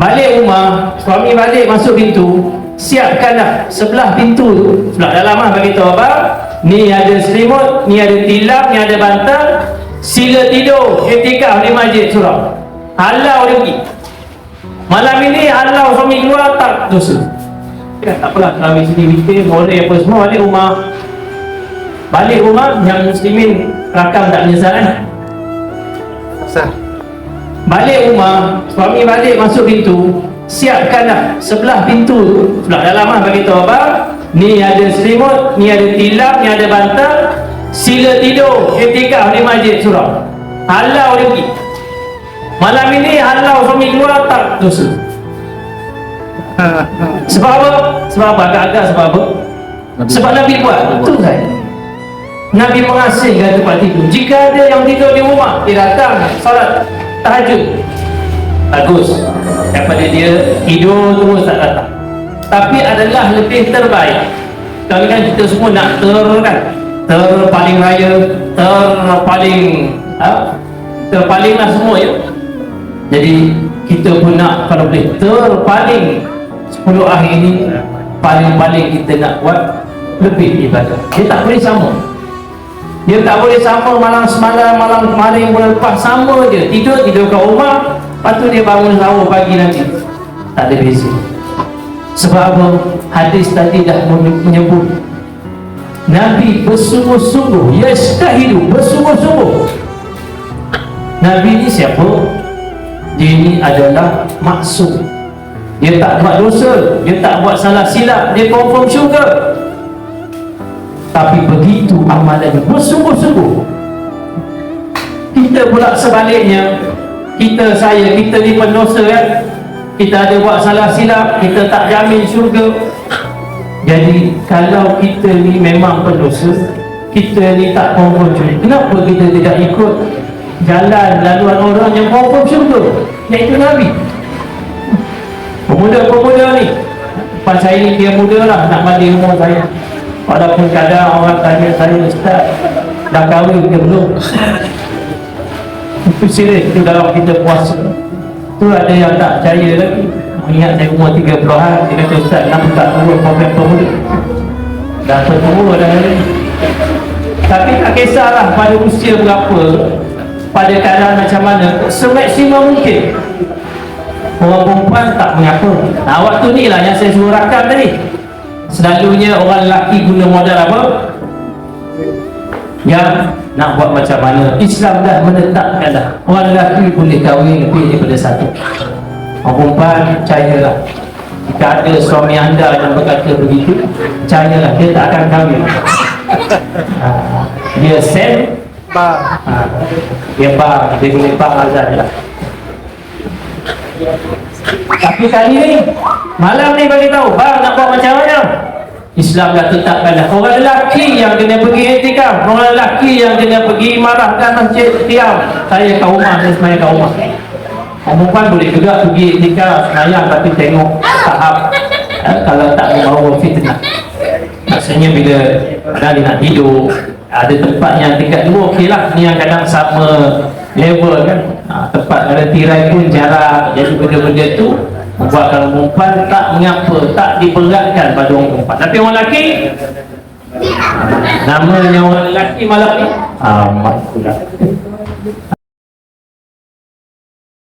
balik rumah suami balik masuk pintu siapkanlah sebelah pintu tu. Sebelah dalam lah bagi tahu abang ni ada selimut ni ada tilap ni ada bantal sila tidur. Etikah di masjid surau halau dia pergi. Malam ini halau suami keluar tak dosa. Kan tak apalah kalau sini weekend boleh apa semua balik rumah. Balik rumah yang muslimin rakam tak menyesal kan Sah. Balik rumah, suami balik masuk pintu, siapkanlah sebelah pintu tu, sebelah dalam lah bagi tahu abang, ni ada selimut, ni ada tilap, ni ada bantal, sila tidur etikah di masjid surau. Halau dia pergi. Malam ini halau suami keluar tak dosa. Sebab apa? Sebab apa? Agak-agak sebab apa? Sebab Nabi buat. Betul kan? Nabi mengasingkan tempat tidur. Jika ada yang tidur di rumah, dia datang solat tahajud. Bagus. Daripada dia tidur terus tak datang. Tapi adalah lebih terbaik. Kalau kan kita semua nak ter kan? Terpaling raya, terpaling ha? terpaling lah semua ya. Jadi kita pun nak kalau boleh terpaling 10 akhir ini paling-paling kita nak buat lebih ibadah. Dia tak boleh sama. Dia tak boleh sama malam semalam, malam kemarin, bulan lepas sama je. Tidur, tidur kat rumah, lepas tu dia bangun sahur pagi nanti. Tak ada beza. Sebab apa? Hadis tadi dah menyebut Nabi bersungguh-sungguh Yastahidu bersungguh-sungguh Nabi ni siapa? Dia ni adalah maksum Dia tak buat dosa Dia tak buat salah silap Dia confirm syurga tapi begitu amalannya bersungguh-sungguh kita pula sebaliknya kita saya kita ni pendosa kan? Kita ada buat salah silap kita tak jamin syurga. Jadi kalau kita ni memang pendosa kita ni tak confirm syurga. Kenapa kita tidak ikut jalan laluan orang yang confirm syurga? Iaitu Nabi. Pemuda-pemuda ni. Pas saya ni dia muda lah nak balik umur saya Walaupun kadang orang tanya saya Ustaz Dah kahwin ke belum? Itu serius Itu dalam kita puasa. Itu ada yang tak percaya lagi. Ingat saya umur 30-an Dia kata Ustaz Kenapa tak turun program pemuda? Dah tertua dah ni. Tapi tak kisahlah Pada usia berapa Pada keadaan macam mana Semaksimum mungkin. Orang perempuan tak mengapa. Nah waktu ni lah yang saya suruh rakam tadi Selalunya orang lelaki guna modal apa? Yang nak buat macam mana? Islam dah menetapkan dah. Orang lelaki boleh kahwin lebih daripada satu. Orang perempuan percayalah Jika ada suami anda yang berkata begitu Percayalah dia tak akan kahwin. Ha, Dia send. Ba. ha, Dia bar, dia boleh bar azan lah tapi kali ni Malam ni bagi tahu Bang nak buat macam mana? Islam dah tetapkan dah Orang lelaki yang kena pergi etikam Orang lelaki yang kena pergi marahkan masjid Tiam Saya kat rumah Saya semayang kat rumah. Perempuan boleh juga pergi etikam Semayang tapi tengok tahap eh, Kalau tak membawa fitnah. Maksudnya bila dia nak tidur Ada tempat yang tingkat dua Okey lah. Ni yang kadang sama level kan ha, Tempat ada tirai pun jarak Jadi benda-benda tu Membuatkan perempuan tak mengapa Tak diberatkan pada orang perempuan. Tapi orang lelaki? Namanya orang lelaki malam ni? Amat pula